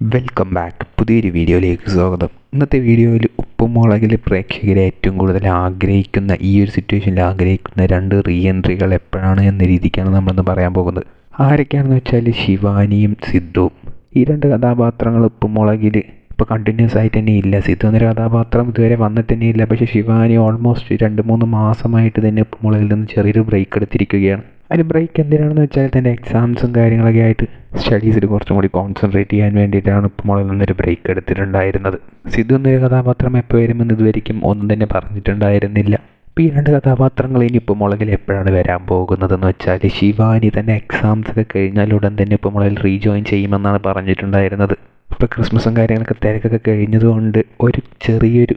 Welcome back. പുതിയൊരു വീഡിയോയിലേക്ക് സ്വാഗതം. ഇന്നത്തെ വീഡിയോയിൽ ഉപ്പും മുളകിൽ പ്രേക്ഷകരെ ഏറ്റവും കൂടുതൽ ആഗ്രഹിക്കുന്ന ഈ ഒരു സിറ്റുവേഷനിൽ ആഗ്രഹിക്കുന്ന രണ്ട് റീ എൻട്രികൾ എപ്പോഴാണ് എന്ന രീതിക്കാണ് നമ്മളിന്ന് പറയാൻ പോകുന്നത്. ആരൊക്കെയാണെന്ന് വെച്ചാൽ ശിവാനിയും സിദ്ധുവും. ഈ രണ്ട് കഥാപാത്രങ്ങൾ ഉപ്പും മുളകിൽ ഇപ്പോൾ കണ്ടിന്യൂസ് ആയിട്ട് തന്നെ ഇല്ല. സിദ്ധു എന്നൊരു കഥാപാത്രം ഇതുവരെ വന്നിട്ട് തന്നെ ഇല്ല. പക്ഷേ ശിവാനി ഓൾമോസ്റ്റ് രണ്ട് മൂന്ന് മാസമായിട്ട് തന്നെ ഉപ്പും മുളകിൽ നിന്ന് ചെറിയൊരു ബ്രേക്ക് എടുത്തിരിക്കുകയാണ്. അതിന് ബ്രേക്ക് എന്തിനാണെന്ന് വെച്ചാൽ തന്റെ എക്സാംസും കാര്യങ്ങളൊക്കെ ആയിട്ട് സ്റ്റഡീസിൽ കുറച്ചും കൂടി കോൺസെൻട്രേറ്റ് ചെയ്യാൻ വേണ്ടിയിട്ടാണ് ഇപ്പോൾ മോളിൽ നിന്നൊരു ബ്രേക്ക് എടുത്തിട്ടുണ്ടായിരുന്നത്. സിദ്ധു എന്നൊരു കഥാപാത്രം എപ്പോൾ വരുമെന്ന് ഇതുവരിക്കും ഒന്നും തന്നെ പറഞ്ഞിട്ടുണ്ടായിരുന്നില്ല. ഇപ്പോൾ ഈ രണ്ട് കഥാപാത്രങ്ങൾ ഇനിയിപ്പോൾ മുളകിൽ എപ്പോഴാണ് വരാൻ പോകുന്നതെന്ന് വെച്ചാൽ ശിവാനി തന്നെ എക്സാംസ് ഒക്കെ കഴിഞ്ഞാൽ ഉടൻ തന്നെ ഇപ്പോൾ മുളകിൽ റീജോയിൻ ചെയ്യുമെന്നാണ് പറഞ്ഞിട്ടുണ്ടായിരുന്നത്. ഇപ്പോൾ ക്രിസ്മസും കാര്യങ്ങളൊക്കെ തിരക്കൊക്കെ കഴിഞ്ഞതുകൊണ്ട് ഒരു ചെറിയൊരു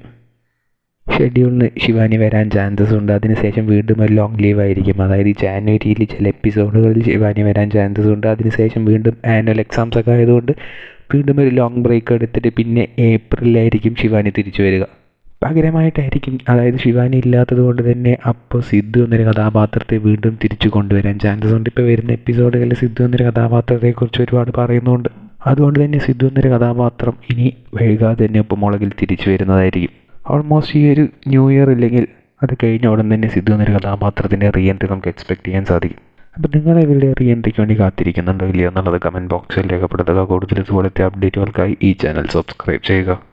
ഷെഡ്യൂളിന് ശിവാനി വരാൻ ചാൻസസ് ഉണ്ട്. അതിനുശേഷം വീണ്ടും ഒരു ലോങ് ലീവ് ആയിരിക്കും. അതായത് ജാനുവരിയിൽ ചില എപ്പിസോഡുകളിൽ ശിവാനി വരാൻ ചാൻസസ് ഉണ്ട്. അതിനുശേഷം വീണ്ടും ആനുവൽ എക്സാംസ് ഒക്കെ ആയതുകൊണ്ട് വീണ്ടും ഒരു ലോങ് ബ്രേക്ക് എടുത്തിട്ട് പിന്നെ ഏപ്രിലായിരിക്കും ശിവാനി തിരിച്ചു വരിക. പകരമായിട്ടായിരിക്കും. അതായത് ശിവാനി ഇല്ലാത്തത് കൊണ്ട് തന്നെ അപ്പോൾ സിദ്ധു എന്നൊരു കഥാപാത്രത്തെ വീണ്ടും തിരിച്ചു കൊണ്ടുവരാൻ ചാൻസസ് ഉണ്ട്. ഇപ്പോൾ വരുന്ന എപ്പിസോഡുകളിൽ സിദ്ധു എന്നൊരു കഥാപാത്രത്തെക്കുറിച്ച് ഒരുപാട് പറയുന്നുണ്ട്. അതുകൊണ്ട് തന്നെ സിദ്ധു എന്നൊരു കഥാപാത്രം ഇനി വൈകാതെ തന്നെ ഇപ്പോൾ മുളകിൽ തിരിച്ചു വരുന്നതായിരിക്കും. ഓൾമോസ്റ്റ് ഈ ഒരു ന്യൂ ഇയർ ഇല്ലെങ്കിൽ അത് കഴിഞ്ഞ ഉടൻ തന്നെ സിദ്ധു എന്നൊരു കഥാപാത്രത്തിന്റെ റീ എൻട്രി നമുക്ക് എക്സ്പെക്ട് ചെയ്യാൻ സാധിക്കും. അപ്പോൾ നിങ്ങൾ ഇവരുടെ റീ എൻട്രിക്ക് വേണ്ടി കാത്തിരിക്കുന്നുണ്ടോ ഇല്ലയോ എന്നുള്ളത് കമന്റ് ബോക്സിൽ രേഖപ്പെടുത്തുക. കൂടുതൽ ഇതുപോലത്തെ അപ്ഡേറ്റുകൾക്കായി ഈ ചാനൽ സബ്സ്ക്രൈബ് ചെയ്യുക.